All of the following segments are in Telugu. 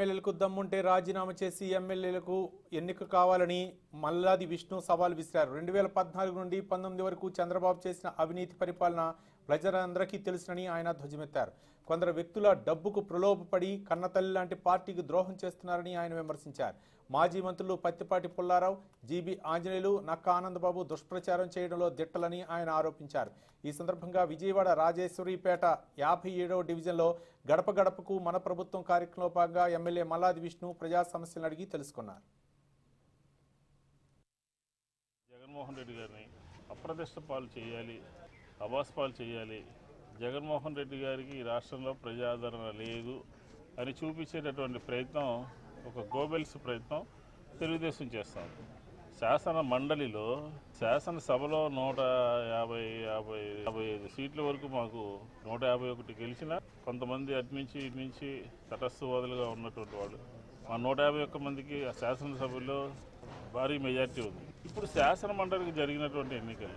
ఎమ్మెల్యేలకు దమ్ముంటే రాజీనామా చేసి ఎమ్మెల్యేలకు ఎన్నిక కావాలని మల్లాది విష్ణు సవాల్ విసిరారు. రెండు వేల పద్నాలుగు నుండి పంతొమ్మిది వరకు చంద్రబాబు చేసిన అవినీతి పరిపాలన ప్రజలందరికీ తెలుసునని ఆయన ధ్వజమెత్తారు. కొందరు వ్యక్తుల డబ్బుకు ప్రలోభపడి కన్నతల్లి లాంటి పార్టీకి ద్రోహం చేస్తున్నారని ఆయన విమర్శించారు. మాజీ మంత్రులు పత్తిపాటి పుల్లారావు జీబీ ఆంజనేయులు నక్కా ఆనందబాబు దుష్ప్రచారం చేయడంలో దిట్టలని ఆయన ఆరోపించారు. ఈ సందర్భంగా విజయవాడ రాజేశ్వరిపేట యాభై ఏడవ డివిజన్లో గడప గడపకు మన ప్రభుత్వం కార్యక్రమంలో భాగంగా ఎమ్మెల్యే మల్లాది విష్ణు ప్రజా సమస్యలను అడిగి తెలుసుకున్నారు. జగన్మోహన్ రెడ్డి గారిని అప్రతిష్ట పాలు చేయాలి అబాస్ పాలు చేయాలి. జగన్మోహన్ రెడ్డి గారికి ఈ రాష్ట్రంలో ప్రజాదరణ లేదు అని చూపించేటటువంటి ప్రయత్నం ఒక గోబెల్స్ ప్రయత్నం తెలుగుదేశం చేస్తాం. శాసన మండలిలో శాసనసభలో నూట యాభై యాభై యాభై ఐదు సీట్ల వరకు మాకు నూట యాభై ఒకటి గెలిచిన కొంతమంది అటు నుంచి ఇటు నుంచి తటస్థవాదులుగా ఉన్నటువంటి వాళ్ళు. మా నూట యాభై ఒక్క మందికి ఆ శాసనసభలో భారీ మెజార్టీ ఉంది. ఇప్పుడు శాసన మండలికి జరిగినటువంటి ఎన్నికలు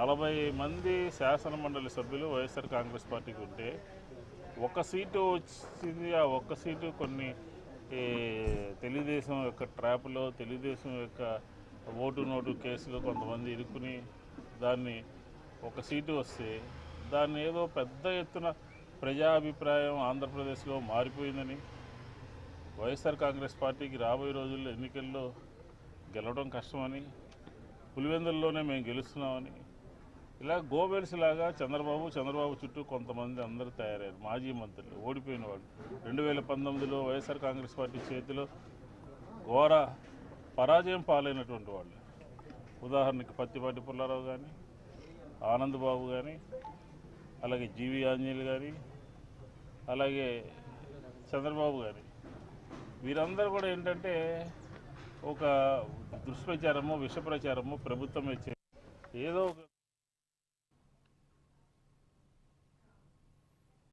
నలభై మంది శాసన మండలి సభ్యులు వైఎస్ఆర్ కాంగ్రెస్ పార్టీకి ఉంటే ఒక సీటు వచ్చింది ఆ ఒక్క సీటు కొన్ని ఈ, తెలుగుదేశం యొక్క ట్రాప్లో తెలుగుదేశం యొక్క ఓటు నోటు కేసులో కొంతమంది ఇరుక్కుని దాన్ని ఒక సీటు వస్తే దాన్ని ఏదో పెద్ద ఎత్తున ప్రజాభిప్రాయం ఆంధ్రప్రదేశ్లో మారిపోయిందని వైఎస్ఆర్ కాంగ్రెస్ పార్టీకి రాబోయే రోజుల్లో ఎన్నికల్లో గెలవడం కష్టమని పులివెందుల్లోనే మేము గెలుస్తున్నామని ఇలా గోబెల్స్ లాగా చంద్రబాబు చంద్రబాబు చుట్టూ కొంతమంది అందరూ తయారయ్యారు మాజీ మంత్రులు ఓడిపోయిన వాళ్ళు. రెండు వేల పంతొమ్మిదిలో వైఎస్ఆర్ కాంగ్రెస్ పార్టీ చేతిలో ఘోర పరాజయం పాలైనటువంటి వాళ్ళు. ఉదాహరణకి పత్తిపాటి పుల్లారావు కానీ ఆనందబాబు కానీ అలాగే జీవి ఆంజనేయులు కానీ అలాగే చంద్రబాబు గారి వీరందరూ కూడా ఏంటంటే ఒక దుష్ప్రచారము విష ప్రచారము ప్రభుత్వం ఇచ్చే ఏదో ఒక